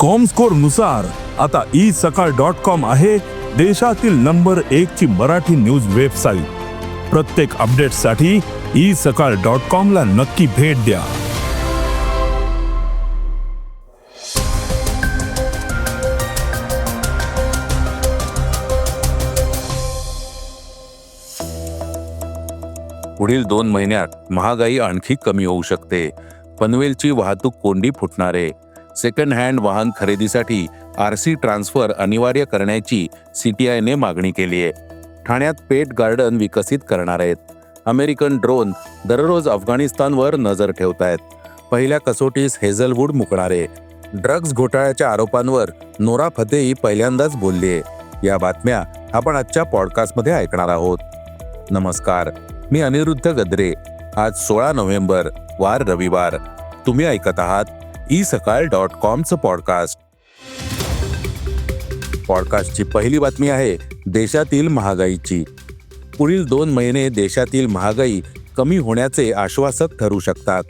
कॉमस्कोरनुसार आता ई सकाळ dot com आहे देशातील नंबर एक ची मराठी न्यूज वेबसाईट प्रत्येक अपडेटसाठी ई सकाळ डॉट कॉम ला नक्की भेट द्या. पुढील दोन महिन्यात महागाई आणखी कमी होऊ शकते. पनवेलची वाहतूक कोंडी फुटणारे. सेकंड हँड वाहन खरेदीसाठी आर सी ट्रान्सफर अनिवार्य करण्याची सीटीआयने मागणी केली आहे. ठाण्यात पेट गार्डन विकसित करणार आहेत. अमेरिकन ड्रोन दररोज अफगाणिस्तानवर नजर ठेवतायत. पहिल्या कसोटीस हेझलवूड मुकणारे ड्रग्ज घोटाळ्याच्या आरोपांवर नोरा फतेही पहिल्यांदाच बोललीये या बातम्या आपण आजच्या पॉडकास्टमध्ये ऐकणार आहोत. नमस्कार मी अनिरुद्ध गद्रे. आज सोळा नोव्हेंबर वार रविवार. तुम्ही ऐकत आहात ई सकाळ डॉट कॉमचं पॉडकास्ट. पॉडकास्टची पहिली बातमी आहे देशातील महागाईची. पुढील दोन महिने देशातील महागाई कमी होण्याचे आश्वासक ठरू शकतात.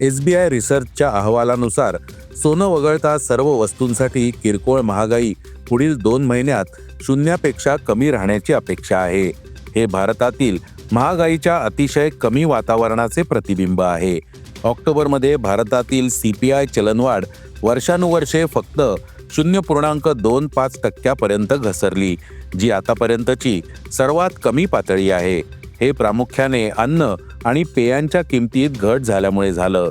एस बी आय रिसर्चच्या अहवालानुसार सोनं वगळता सर्व वस्तूंसाठी किरकोळ महागाई पुढील दोन महिन्यात शून्यापेक्षा कमी राहण्याची अपेक्षा आहे. हे भारतातील महागाईच्या अतिशय कमी वातावरणाचे प्रतिबिंब आहे. ऑक्टोबरमध्ये भारतातील सीपीआय चलनवाढ वर्षानुवर्षे फक्त शून्य पूर्णांक दोन पाच टक्क्यापर्यंत घसरली जी आतापर्यंतची सर्वात कमी पातळी आहे. हे प्रामुख्याने अन्न आणि पेयांच्या किमतीत घट झाल्यामुळे झालं.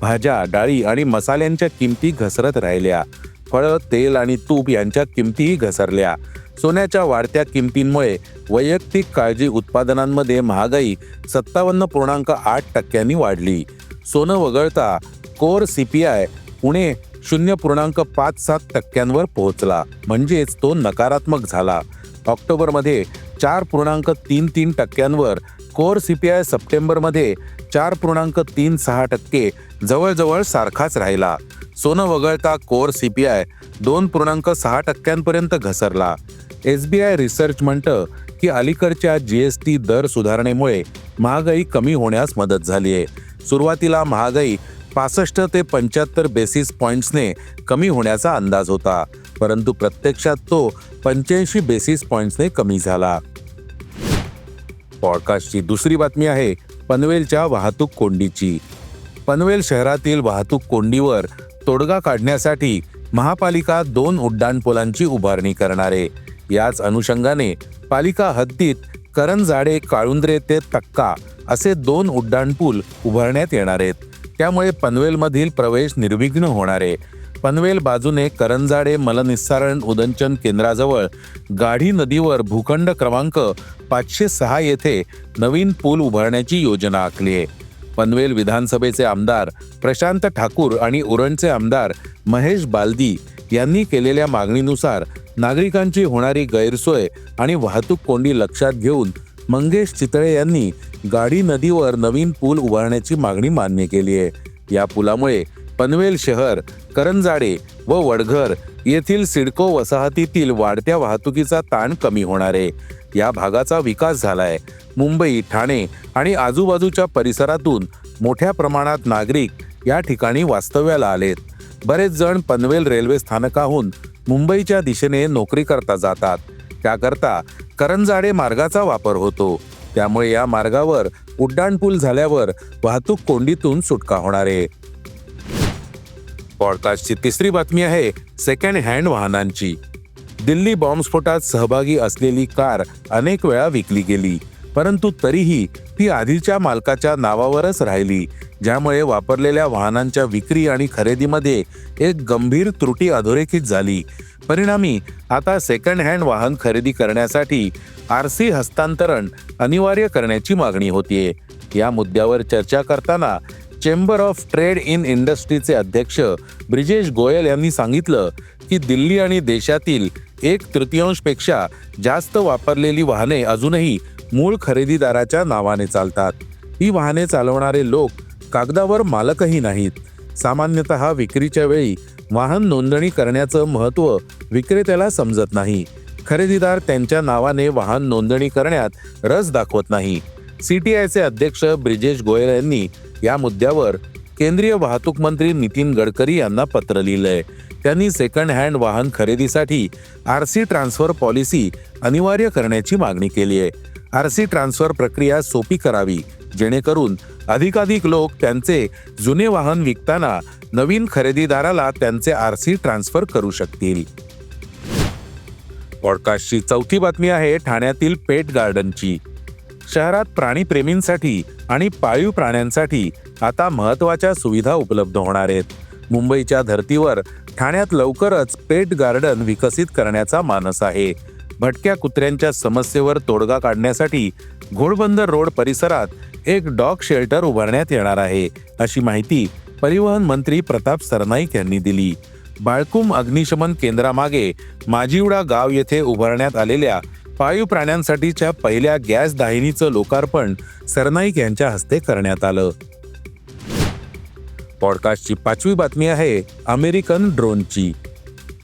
भाज्या डाळी आणि मसाल्यांच्या किमती घसरत राहिल्या. फळं तेल आणि तूप यांच्या किमतीही घसरल्या. सोन्याच्या वाढत्या किमतींमुळे वैयक्तिक काळजी उत्पादनांमध्ये महागाई सत्तावन्न पूर्णांक आठ टक्क्यांनी वाढली. सोनं वगळता कोर सीपीआय पुणे शून्य पूर्णांक पाच सात टक्क्यांवर पोहोचला. म्हणजेच तो नकारात्मक झाला. ऑक्टोबरमध्ये चार पूर्णांक तीन तीन टक्क्यांवर कोर सीपीआय सप्टेंबरमध्ये चार पूर्णांक तीन सहा टक्के जवळजवळ सारखाच राहिला. सोनं वगळता कोर सीपीआय दोन पूर्णांक सहा टक्क्यांपर्यंत घसरला. एस बी आय रिसर्च म्हणतं की अलीकडच्या जी एस टी दर सुधारणेमुळे महागाई कमी होण्यास मदत झाली आहे सुरुवातीला महागाई पासष्ट ते पंच्याहत्तर बेसिस पॉईंट्सने कमी होण्याचा अंदाज होता परंतु प्रत्यक्षात तो पंच्याऐंशी बेसिस पॉईंट्सने कमी झाला. पॉडकास्टची दुसरी बातमी आहे पनवेलच्या वाहतूक कोंडीची. पनवेल शहरातील वाहतूक कोंडीवर तोडगा काढण्यासाठी महापालिका दोन उड्डाणपुलांची उभारणी करणार. आहे याच अनुषंगाने पालिका हद्दीत करंजाडे काळुंद्रे ते तक्का असे दोन उड्डाणपूल उभारण्यात येणार आहेत. त्यामुळे पनवेलमधील प्रवेश निर्विघ्न होणार आहे. पनवेल बाजूने करंजाडे मलनिस्सारण उदंचन केंद्राजवळ गाढी नदीवर भूखंड क्रमांक पाचशे सहा येथे नवीन पूल उभारण्याची योजना आखली आहे. पनवेल विधानसभेचे आमदार प्रशांत ठाकूर आणि उरणचे आमदार महेश बालदी यांनी केलेल्या मागणीनुसार नागरिकांची होणारी गैरसोय आणि वाहतूक कोंडी लक्षात घेऊन मंगेश चितळे यांनी गाडी नदीवर नवीन पूल उभारण्याची मागणी मान्य केली आहे. या पुलामुळे पनवेल शहर करंजाडे व वडघर येथील सिडको वसाहतीतील वाढत्या वाहतुकीचा ताण कमी होणार आहे. या भागाचा विकास झालाय. मुंबई ठाणे आणि आजूबाजूच्या परिसरातून मोठ्या प्रमाणात नागरिक या ठिकाणी वास्तव्याला आलेत. बरेच जण पनवेल रेल्वे स्थानकाहून मुंबईच्या दिशेने नोकरी करता जातात. त्याकरता करंजाडे मार्गाचा वापर होतो. त्यामुळे या मार्गावर उड्डाणपूल झाल्यावर वाहतूक कोंडीतून सुटका होणार आहे. पॉडकास्टची तिसरी बातमी आहे सेकंड हँड वाहनांची. दिल्ली बॉम्बस्फोटात सहभागी असलेली कार अनेक वेळा विकली गेली परंतु तरीही ती आधीच्या मालकाच्या नावावरच राहिली. ज्यामुळे वापरलेल्या वाहनांच्या विक्री आणि खरेदीमध्ये एक गंभीर त्रुटी अधोरेखित झाली. परिणामी आता सेकंड हँड वाहन खरेदी करण्यासाठी आर सी हस्तांतरण अनिवार्य करण्याची मागणी होतीये. या मुद्द्यावर चर्चा करताना चेंबर ऑफ ट्रेड इन इंडस्ट्रीचे अध्यक्ष ब्रिजेश गोयल यांनी सांगितलं की दिल्ली आणि देशातील एक तृतीयांशपेक्षा जास्त वापरलेली वाहने अजूनही मूळ खरेदीदाराच्या नावाने चालतात. ही वाहने चालवणारे लोक कागदावर मालकही नाहीत. सामान्यतः विक्रीच्या वेळी वाहन नोंदणी करण्याचं महत्त्व विक्रेत्याला समजत नाही. खरेदीदार त्यांच्या नावाने वाहन नोंदणी करण्यात रस दाखवत नाही. सीटीआयचे अध्यक्ष ब्रिजेश गोयल यांनी या मुद्द्यावर केंद्रीय वाहतूक मंत्री नितीन गडकरी यांना पत्र लिहिलंय. त्यांनी सेकंड हँड वाहन खरेदीसाठी आर सी ट्रान्सफर पॉलिसी अनिवार्य करण्याची मागणी केली आहे आर सी ट्रान्सफर प्रक्रिया सोपी करावी जेणेकरून अधिकाधिक लोक त्यांचे जुने वाहन विकताना नवीन खरेदीदाराला त्यांचे आर सी ट्रान्सफर करू शकतील. पॉडकास्टची चौथी बातमी आहे ठाण्यातील पेट गार्डनची. शहरात प्राणीप्रेमींसाठी आणि पाळीव प्राण्यांसाठी आता महत्त्वाच्या सुविधा उपलब्ध होणार आहेत. मुंबईच्या धर्तीवर ठाण्यात लवकरच पेट गार्डन विकसित करण्याचा मानस आहे. भटक्या कुत्र्यांच्या समस्येवर तोडगा काढण्यासाठी घोडबंदर रोड परिसरात एक डॉग शेल्टर उभारण्यात येणार आहे अशी माहिती परिवहन मंत्री प्रताप सरनाईक यांनी दिली. बाळकुम अग्निशमन केंद्रामागे माजिवडा गाव येथे उभारण्यात आलेल्या पाळीव प्राण्यांसाठीच्या पहिल्या गॅस दाहिनीचं लोकार्पण सरनाईक यांच्या हस्ते करण्यात आलं. पॉडकास्टची पाचवी बातमी आहे अमेरिकन ड्रोनची.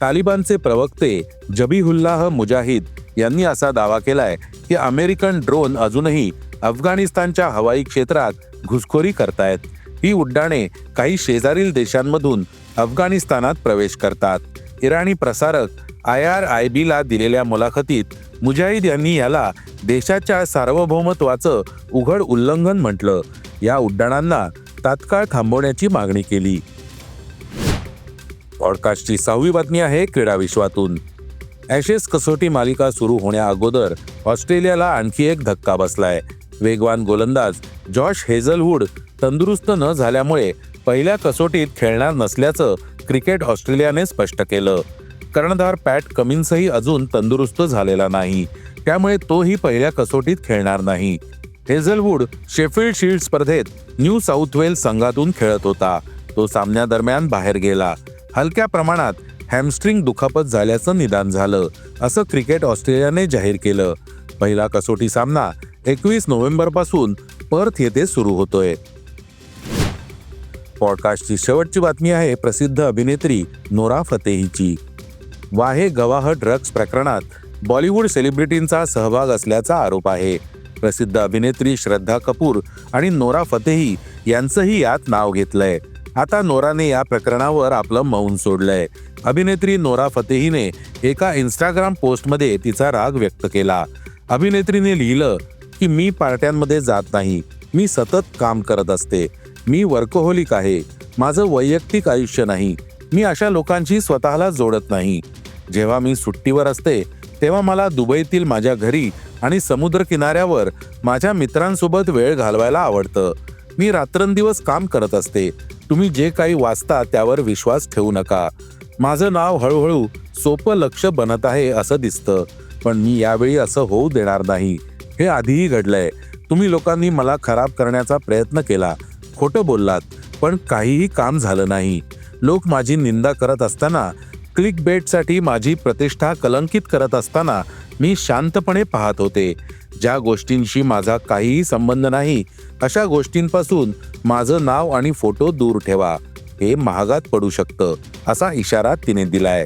तालिबानचे प्रवक्ते जबीहुल्लाह मुजाहिद यांनी असा दावा केलाय की अमेरिकन ड्रोन अजूनही अफगाणिस्तानच्या हवाई क्षेत्रात घुसखोरी करतायत. ही उड्डाणे काही शेजारील देशांमधून अफगाणिस्तानात प्रवेश करतात. इराणी प्रसारक आय आर आय बीला दिलेल्या मुलाखतीत मुजाहिद यांनी याला देशाच्या सार्वभौमत्वाचं उघड उल्लंघन म्हटलं. या उड्डाणांना तात्काळ थांबवण्याची मागणी केली. पॉडकास्टची सहावी बातमी आहे क्रीडा विश्वातून. ॲशेस कसोटी मालिका सुरू होण्या अगोदर ऑस्ट्रेलियाला आणखी एक धक्का बसलाय. वेगवान गोलंदाज जॉश हेझलवूड तंदुरुस्त न झाल्यामुळे पहिल्या कसोटीत खेळणार नसल्याचं क्रिकेट ऑस्ट्रेलियाने स्पष्ट केलं. कर्णधार पॅट कमिन्सही अजून तंदुरुस्त झालेला नाही. त्यामुळे तोही पहिल्या कसोटीत खेळणार नाही. हेझलवूड शेफिल्ड शील्ड स्पर्धेत न्यू साऊथ वेल्स संघातून खेळत होता. तो सामन्यादरम्यान बाहेर गेला. हलक्या प्रमाणात हॅमस्ट्रिंग दुखापत झाल्याचं निदान झालं असं क्रिकेट ऑस्ट्रेलियाने जाहीर केलं. पहिला कसोटी सामना एकवीस नोव्हेंबरपासून पर्थ येथे सुरू होतोय. पॉडकास्टची शेवटची बातमी आहे प्रसिद्ध अभिनेत्री नोरा फतेहीची. वाहे गवाह ड्रग्ज प्रकरणात बॉलिवूड सेलिब्रिटींचा सहभाग असल्याचा आरोप आहे. प्रसिद्ध अभिनेत्री श्रद्धा कपूर आणि नोरा फतेही यांचंही यात नाव घेतलंय. आता नोराने या प्रकरणावर आपलं मौन सोडलंय. अभिनेत्री नोरा फतेहीने एका इंस्टाग्राम पोस्टमध्ये तिचा राग व्यक्त केला. अभिनेत्रीने लिहिलं की मी पार्ट्यांमध्ये जात नाही. मी सतत काम करत असते. मी वर्कहोलिक आहे. माझं वैयक्तिक आयुष्य नाही. मी अशा लोकांशी स्वतःला जोडत नाही. जेव्हा मी सुट्टीवर असते तेव्हा मला दुबईतील माझ्या घरी आणि समुद्र किनाऱ्यावर माझ्या मित्रांसोबत वेळ घालवायला आवडतं. मी रात्रंदिवस काम करत असते. तुम्ही जे काही वाचता त्यावर विश्वास ठेवू नका. माझं नाव हळूहळू सोपं लक्ष बनत आहे असं दिसतं. पण मी यावेळी असं होऊ देणार नाही. हे आधीही घडलंय. तुम्ही लोकांनी मला खराब करण्याचा प्रयत्न केला. खोटं बोललात पण काहीही काम झालं नाही. लोक माझी निंदा करत असताना क्लिक बेटसाठी माझी प्रतिष्ठा कलंकित करत असताना मी शांतपणे पाहत होते. ज्या गोष्टींशी माझा काहीही संबंध नाही अशा गोष्टींपासून माझं नाव आणि फोटो दूर ठेवा. हे महागात पडू शकतं असा इशारा तिने दिलाय.